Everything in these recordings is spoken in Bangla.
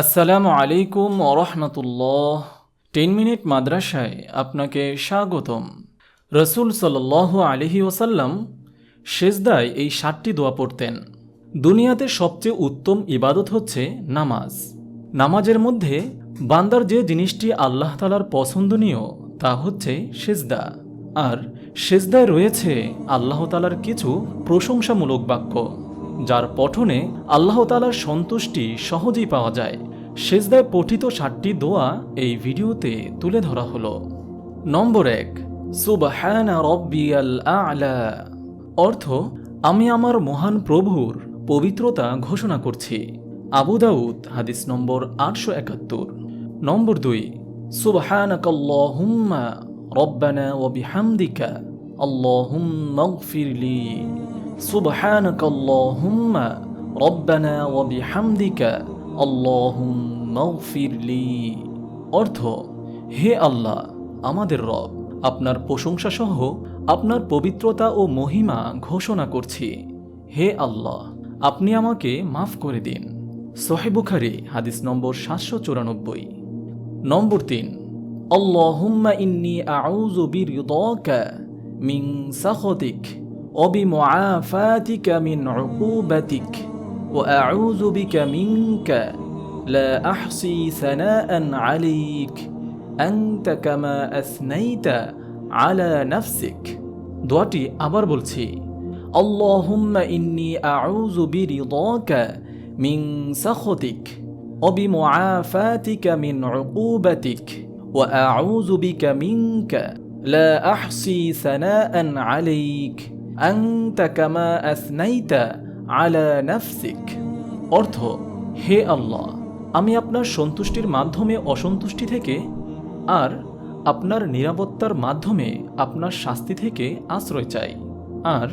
আসসালামু আলাইকুম ওরহমতুল্লাহ টেন মিনিট মাদ্রাসায় আপনাকে স্বাগতম। রসুল সাল্লাহ আলহি ওসাল্লাম শেষদায় এই ষাটটি দোয়া পড়তেন। দুনিয়াতে সবচেয়ে উত্তম ইবাদত হচ্ছে নামাজ। নামাজের মধ্যে বান্দার যে জিনিসটি আল্লাহ তালার পছন্দনীয় তা হচ্ছে সেজদা। আর সেজদায় রয়েছে আল্লাহ তালার কিছু প্রশংসামূলক বাক্য। যার পঠনে আল্লাহ তালার সন্তুষ্টি সহজেই পাওয়া যায়। সেজদায় পঠিত ষাটটি দোয়া এই ভিডিওতে তুলে ধরা হলো। নম্বর এক আ'লা। অর্থ, আমি আমার মহান প্রভুর পবিত্রতা ঘোষণা করছি। আবু দাউদ, হাদিস নম্বর আটশো একাত্তর। নম্বর দুই, সুবহানাকাল্লাহুম্মা রব্বানা ওয়া বিহামদিকা। আল্লাহুম্মা সুবহানাকাল্লাহুম্মা রব্বানা ওয়া বিহামদিকা আল্লাহুম্মা গফিরলি। অর্থ, হে আল্লাহ, আমাদের রব, আপনার প্রশংসা সহ আপনার পবিত্রতা ও মহিমা ঘোষণা করছি। হে আল্লাহ, আপনি আমাকে মাফ করে দিন। সোহেবুখারি হাদিস নম্বর সাতশো চুরানব্বই। নম্বর তিন, আল্লাহুম্মা ইন্নি আউযু বিরিদাকা মিন সাখতিক। وبمعافاتك من عقوبتك وأعوذ بك منك لا أحصي ثناء عليك أنت كما أثنيت على نفسك দোয়াটি আবার বলছি اللهم إني أعوذ برضاك من سخطك وبمعافاتك من عقوبتك وأعوذ بك منك لا أحصي ثناء عليك আংতা কামা অর্থ, হে আল্লাহ, আমি আপনার সন্তুষ্টির মাধ্যমে অসন্তুষ্টি থেকে আর আপনার নিরাপত্তার মাধ্যমে আপনার শাস্তি থেকে আশ্রয় চাই। আর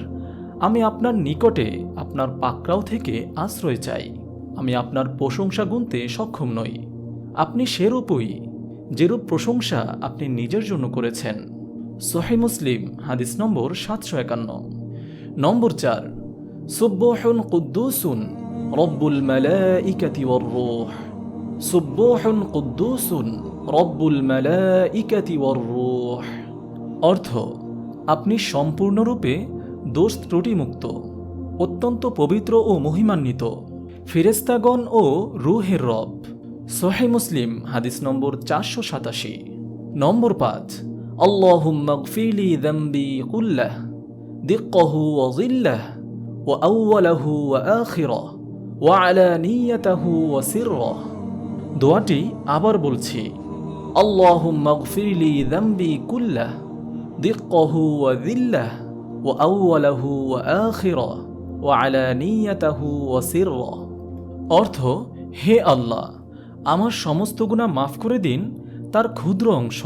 আমি আপনার নিকটে আপনার পাকড়াও থেকে আশ্রয় চাই। আমি আপনার প্রশংসা গুনতে সক্ষম নই। আপনি সেরূপই, যেরূপ প্রশংসা আপনি নিজের জন্য করেছেন। সোহে মুসলিম, হাদিস নম্বর সাতশো একান্ন। নম্বর চার সুব্বহুন কুদ্দুসুন রব্বুল মালাইকাতি ওয়ার-রূহ সুব্বহুন কুদ্দুসুন রব্বুল মালাইকাতি ওয়ার-রূহ অর্থ, আপনি সম্পূর্ণরূপে দোষ ত্রুটিমুক্ত, অত্যন্ত পবিত্র ও মহিমান্বিত ফিরেস্তাগণ ও রুহের রব। সোহে মুসলিম, হাদিস নম্বর চারশো সাতাশি। নম্বর পাঁচ দিক্কাহু ওয়া জিল্লাহ ওয়া আউওয়ালাহু ওয়া আখিরাহ ওয়া আলানিয়াতাহু ওয়া সিররাহ দোয়াটি আবার বলছি দিক্কাহু ওয়া জিল্লাহ ওয়া আউওয়ালাহু ওয়া আখিরাহ ওয়া আলানিয়াতাহু ওয়া সিররাহ অর্থ, হে আল্লাহ, আমার সমস্ত গুণা মাফ করে দিন, তার ক্ষুদ্র অংশ।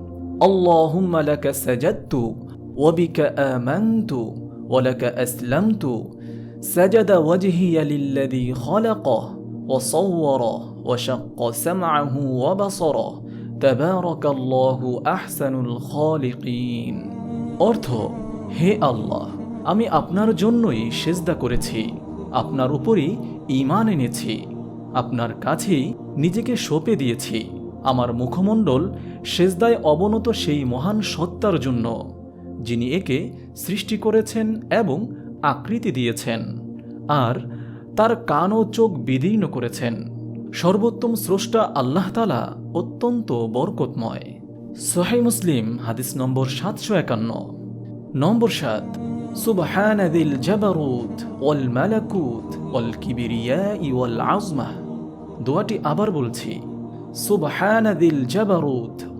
اللهم لك سجدت وبك آمنت ولك أسلمت سجد وجهي للذي خلقه وصوره وشق سمعه وبصره تبارك الله أحسن الخالقين অর্থ হে আল্লাহ আমি আপনার জন্যই সেজদা করেছি আপনার উপরই ইমান এনেছি আপনার কাছেই নিজেকে সঁপে দিয়েছি আমার মুখমণ্ডল সেজদায় অবনত সেই মহান সত্তার জন্য, যিনি একে সৃষ্টি করেছেন এবং আকৃতি দিয়েছেন, আর তার কান ও চোখ বিদীর্ণ করেছেন। সর্বোত্তম স্রষ্টা আল্লাহতালা অত্যন্ত বরকতময়। সোহাই মুসলিম, হাদিস নম্বর সাতশো একান্ন। নম্বর সাত, সুবহান দিল জাবারুত ওয়াল মালাকুত ওয়াল কিবিরিয়া দোয়াটি আবার বলছি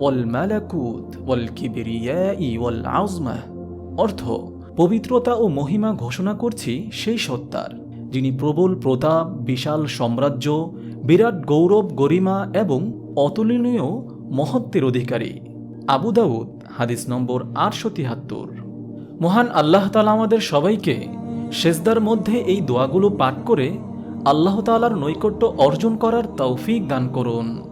ওয়াল মালাকুত, ওয়াল কিবরিয়াই, ওয়াল আজমা অর্থ, পবিত্রতা ও মহিমা ঘোষণা করছি সেই সত্তার, যিনি প্রবল প্রতাপ, বিশাল সাম্রাজ্য, বিরাট গৌরব, গরিমা এবং অতুলনীয় মহত্বের অধিকারী। আবু দাউদ, হাদিস নম্বর আটশো তিয়াত্তর মহান আল্লাহ তালা আমাদের সবাইকে সেজদার মধ্যে এই দোয়াগুলো পাঠ করে আল্লাহ তালার নৈকট্য অর্জন করার তৌফিক দান করুন।